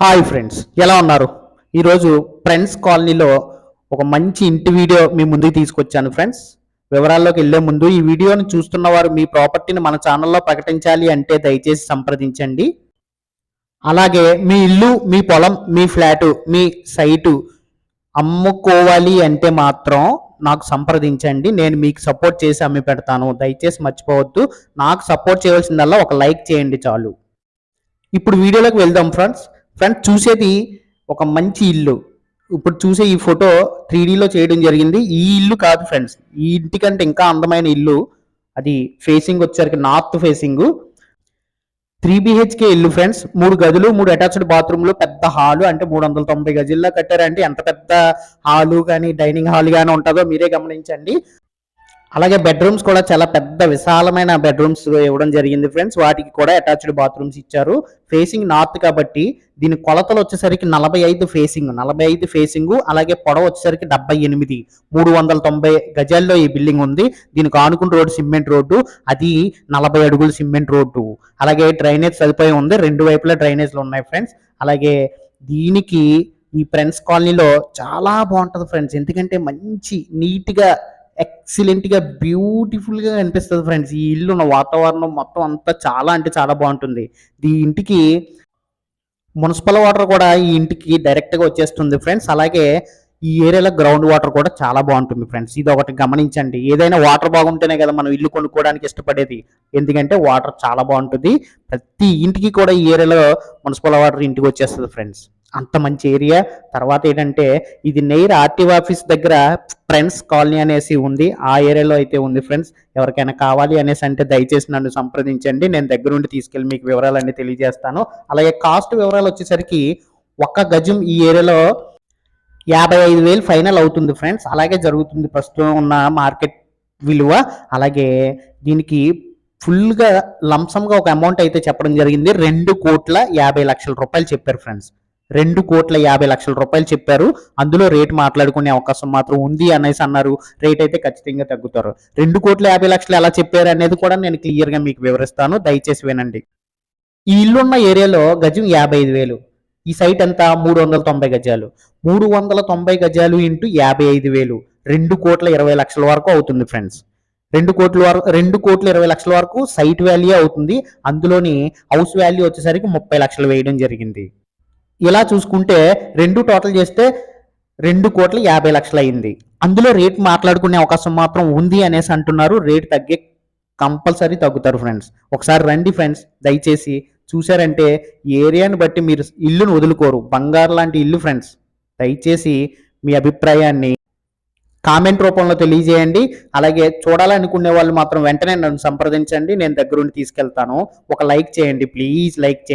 Hi friends ఎలా ఉన్నారు? ఈరోజు ఫ్రెండ్స్ కాలనీలో ఒక మంచి ఇంటి వీడియో మీ ముందుకు తీసుకొచ్చాను ఫ్రెండ్స్. వివరాల్లోకి వెళ్ళే ముందు ఈ వీడియోను చూస్తున్న వారు మీ ప్రాపర్టీని మన ఛానల్లో ప్రకటించాలి అంటే దయచేసి సంప్రదించండి. అలాగే మీ ఇల్లు మీ పొలం మీ ఫ్లాటు మీ సైటు అమ్ముకోవాలి అంటే మాత్రం నాకు సంప్రదించండి. నేను మీకు సపోర్ట్ చేసి అమ్మి పెడతాను. దయచేసి మర్చిపోవద్దు. నాకు సపోర్ట్ చేయవలసిందల్లా ఒక లైక్ చేయండి చాలు. ఇప్పుడు వీడియోలోకి వెళ్దాం ఫ్రెండ్స్. ఫ్రెండ్స్ చూసేది ఒక మంచి ఇల్లు. ఇప్పుడు చూసే ఈ ఫోటో త్రీ లో చేయడం జరిగింది. ఈ ఇల్లు కాదు ఫ్రెండ్స్. ఈ ఇంటికంటే ఇంకా అందమైన ఇల్లు. అది ఫేసింగ్ వచ్చేసరికి నార్త్ ఫేసింగ్ త్రీ బిహెచ్కే ఇల్లు ఫ్రెండ్స్. మూడు గదులు మూడు అటాచ్డ్ బాత్రూమ్లు పెద్ద హాలు అంటే మూడు వందల తొంభై గజుల్లో కట్టారంటే ఎంత పెద్ద హాలు కానీ డైనింగ్ హాల్ కానీ ఉంటుందో మీరే గమనించండి. అలాగే బెడ్రూమ్స్ కూడా చాలా పెద్ద విశాలమైన బెడ్రూమ్స్ ఇవ్వడం జరిగింది ఫ్రెండ్స్ వాటికి కూడా అటాచ్డ్ బాత్రూమ్స్ ఇచ్చారు. ఫేసింగ్ నార్త్ కాబట్టి దీని కొలతలు వచ్చేసరికి నలభై ఐదు ఫేసింగ్ నలభై ఐదు ఫేసింగ్ అలాగే పొడవ వచ్చేసరికి డెబ్బై ఎనిమిది మూడు వందల తొంభై గజాల్లో ఈ బిల్డింగ్ ఉంది. దీనికి ఆనుకున్న రోడ్డు సిమెంట్ రోడ్డు అది నలభై అడుగుల సిమెంట్ రోడ్డు. అలాగే డ్రైనేజ్ సదుపాయం ఉంది. రెండు వైపులా డ్రైనేజ్లు ఉన్నాయి ఫ్రెండ్స్ అలాగే దీనికి ఈ ఫ్రెండ్స్ కాలనీలో చాలా బాగుంటుంది ఫ్రెండ్స్ ఎందుకంటే మంచి నీట్గా ఎక్సలెంట్గా బ్యూటిఫుల్గా కనిపిస్తుంది ఫ్రెండ్స్ ఈ ఇల్లు ఉన్న వాతావరణం మొత్తం అంతా చాలా అంటే చాలా బాగుంటుంది. ఈ ఇంటికి మున్సిపల్ వాటర్ కూడా ఈ ఇంటికి డైరెక్ట్గా వచ్చేస్తుంది ఫ్రెండ్స్ అలాగే ఈ ఏరియాలో గ్రౌండ్ వాటర్ కూడా చాలా బాగుంటుంది ఫ్రెండ్స్ ఇది ఒకటి గమనించండి. ఏదైనా వాటర్ బాగుంటేనే కదా మనం ఇల్లు కొనుక్కోవడానికి ఇష్టపడేది. ఎందుకంటే వాటర్ చాలా బాగుంటుంది. ప్రతి ఇంటికి కూడా ఈ ఏరియాలో మున్సిపల్ వాటర్ ఇంటికి వచ్చేస్తుంది ఫ్రెండ్స్ అంత మంచి ఏరియా. తర్వాత ఏంటంటే ఇది నెయిర్ ఆర్టీఓ ఆఫీస్ దగ్గర ఫ్రెండ్స్ కాలనీ అనేసి ఉంది. ఆ ఏరియాలో అయితే ఉంది ఫ్రెండ్స్. ఎవరికైనా కావాలి అనేసి అంటే దయచేసి నన్ను సంప్రదించండి. నేను దగ్గరుండి తీసుకెళ్ళి మీకు వివరాలన్నీ తెలియజేస్తాను. అలాగే కాస్ట్ వివరాలు వచ్చేసరికి ఒక్క గజం ఈ ఏరియాలో యాభై ఐదు వేలు ఫైనల్ అవుతుంది ఫ్రెండ్స్. అలాగే జరుగుతుంది ప్రస్తుతం ఉన్న మార్కెట్ విలువ. అలాగే దీనికి ఫుల్గా లంసంగా ఒక అమౌంట్ అయితే చెప్పడం జరిగింది. రెండు కోట్ల యాభై లక్షల రూపాయలు చెప్పారు ఫ్రెండ్స్. రెండు కోట్ల యాభై లక్షల రూపాయలు చెప్పారు. అందులో రేట్ మాట్లాడుకునే అవకాశం మాత్రం ఉంది అనేసి అన్నారు. రేట్ అయితే ఖచ్చితంగా తగ్గుతారు. రెండు కోట్ల యాభై లక్షలు ఎలా చెప్పారు అనేది కూడా నేను క్లియర్గా మీకు వివరిస్తాను. దయచేసి వినండి. ఈ ఇల్లున్న ఏరియాలో గజం యాభై ఐదు వేలు. ఈ సైట్ ఎంత? మూడు వందల తొంభై గజాలు. మూడు వందల తొంభై గజాలు ఇంటూ యాభై ఐదు వేలు. రెండు కోట్ల ఇరవై లక్షల వరకు అవుతుంది ఫ్రెండ్స్ రెండు కోట్ల వరకు రెండు కోట్ల ఇరవై లక్షల వరకు సైట్ వాల్యూ అవుతుంది. అందులోని హౌస్ వాల్యూ వచ్చేసరికి ముప్పై లక్షలు వేయడం జరిగింది. ఇలా చూసుకుంటే రెండు టోటల్ చేస్తే రెండు కోట్ల యాభై లక్షలు అయింది అందులో రేట్ మాట్లాడుకునే అవకాశం మాత్రం ఉంది అనేసి అంటున్నారు. రేట్ తగ్గే కంపల్సరీ తగ్గుతారు ఫ్రెండ్స్. ఒకసారి రండి ఫ్రెండ్స్. దయచేసి చూశారంటే ఏరియాని బట్టి మీరు ఇల్లును వదులుకోరు. బంగారు లాంటి ఇల్లు ఫ్రెండ్స్. దయచేసి మీ అభిప్రాయాన్ని కామెంట్ రూపంలో తెలియజేయండి. అలాగే చూడాలనుకునే వాళ్ళు మాత్రం వెంటనే నన్ను సంప్రదించండి. నేను దగ్గరుండి తీసుకెళ్తాను. ఒక లైక్ చేయండి. ప్లీజ్ లైక్ చేయండి.